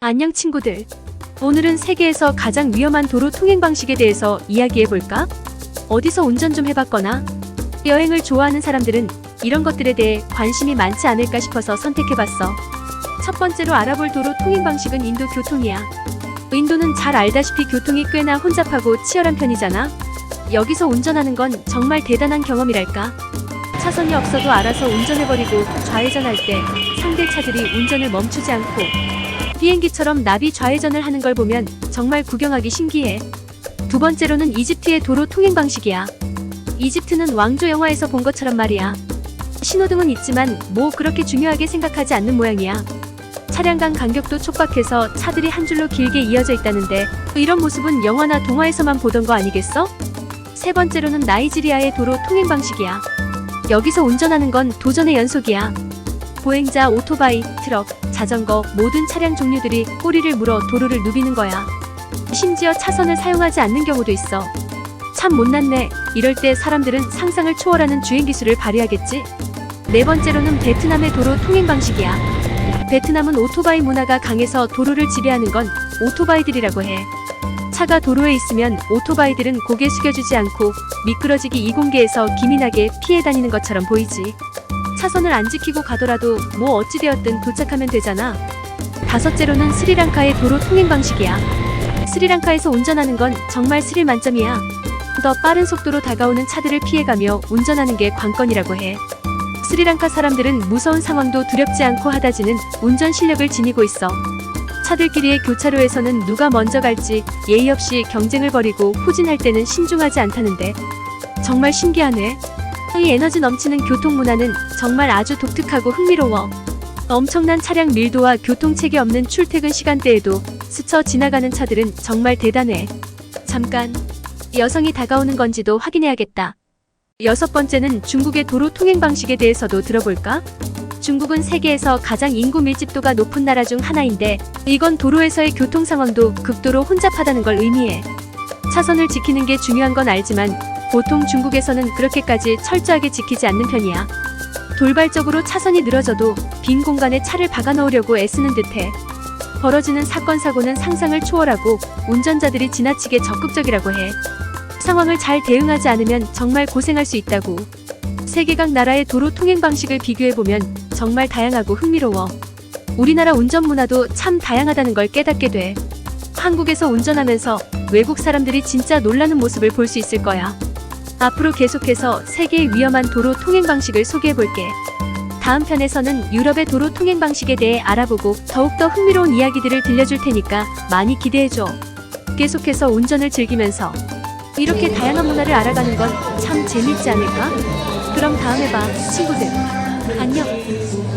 안녕 친구들. 오늘은 세계에서 가장 위험한 도로 통행 방식에 대해서 이야기해 볼까? 어디서 운전 좀 해봤거나 여행을 좋아하는 사람들은 이런 것들에 대해 관심이 많지 않을까 싶어서 선택해봤어. 첫 번째로 알아볼 도로 통행 방식은 인도 교통이야. 인도는 잘 알다시피 교통이 꽤나 혼잡하고 치열한 편이잖아. 여기서 운전하는 건 정말 대단한 경험이랄까. 차선이 없어도 알아서 운전해버리고 좌회전할 때 상대 차들이 운전을 멈추지 않고 비행기처럼 나비 좌회전을 하는 걸 보면 정말 구경하기 신기해. 두 번째로는 이집트의 도로 통행 방식이야. 이집트는 왕조 영화에서 본 것처럼 말이야. 신호등은 있지만 뭐 그렇게 중요하게 생각하지 않는 모양이야. 차량 간 간격도 촉박해서 차들이 한 줄로 길게 이어져 있다는데 이런 모습은 영화나 동화에서만 보던 거 아니겠어? 세 번째로는 나이지리아의 도로 통행 방식이야. 여기서 운전하는 건 도전의 연속이야. 보행자, 오토바이, 트럭, 자전거 모든 차량 종류들이 꼬리를 물어 도로를 누비는 거야. 심지어 차선을 사용하지 않는 경우도 있어. 참 못났네. 이럴 때 사람들은 상상을 초월하는 주행 기술을 발휘하겠지. 네 번째로는 베트남의 도로 통행 방식이야. 베트남은 오토바이 문화가 강해서 도로를 지배하는 건 오토바이들이라고 해. 차가 도로에 있으면 오토바이들은 고개 숙여주지 않고 미끄러지기 이공계에서 기민하게 피해 다니는 것처럼 보이지. 차선을 안 지키고 가더라도 뭐 어찌되었든 도착하면 되잖아. 다섯째로는 스리랑카의 도로 통행 방식이야. 스리랑카에서 운전하는 건 정말 스릴 만점이야. 더 빠른 속도로 다가오는 차들을 피해가며 운전하는 게 관건이라고 해. 스리랑카 사람들은 무서운 상황도 두렵지 않고 하다지는 운전 실력을 지니고 있어. 차들끼리의 교차로에서는 누가 먼저 갈지 예의 없이 경쟁을 벌이고 후진할 때는 신중하지 않다는데 정말 신기하네. 이 에너지 넘치는 교통 문화는 정말 아주 독특하고 흥미로워. 엄청난 차량 밀도와 교통체계 없는 출퇴근 시간대에도 스쳐 지나가는 차들은 정말 대단해. 잠깐. 여성이 다가오는 건지도 확인해야겠다. 여섯 번째는 중국의 도로 통행 방식에 대해서도 들어볼까? 중국은 세계에서 가장 인구 밀집도가 높은 나라 중 하나인데 이건 도로에서의 교통 상황도 극도로 혼잡하다는 걸 의미해. 차선을 지키는 게 중요한 건 알지만 보통 중국에서는 그렇게까지 철저하게 지키지 않는 편이야. 돌발적으로 차선이 늘어져도 빈 공간에 차를 박아 넣으려고 애쓰는 듯해. 벌어지는 사건 사고는 상상을 초월하고 운전자들이 지나치게 적극적이라고 해. 상황을 잘 대응하지 않으면 정말 고생할 수 있다고. 세계 각 나라의 도로 통행 방식을 비교해 보면 정말 다양하고 흥미로워. 우리나라 운전 문화도 참 다양하다는 걸 깨닫게 돼. 한국에서 운전하면서 외국 사람들이 진짜 놀라는 모습을 볼 수 있을 거야. 앞으로 계속해서 세계의 위험한 도로 통행 방식을 소개해 볼게. 다음 편에서는 유럽의 도로 통행 방식에 대해 알아보고 더욱더 흥미로운 이야기들을 들려줄 테니까 많이 기대해줘. 계속해서 운전을 즐기면서 이렇게 다양한 문화를 알아가는 건 참 재밌지 않을까? 그럼 다음에 봐, 친구들. 안녕.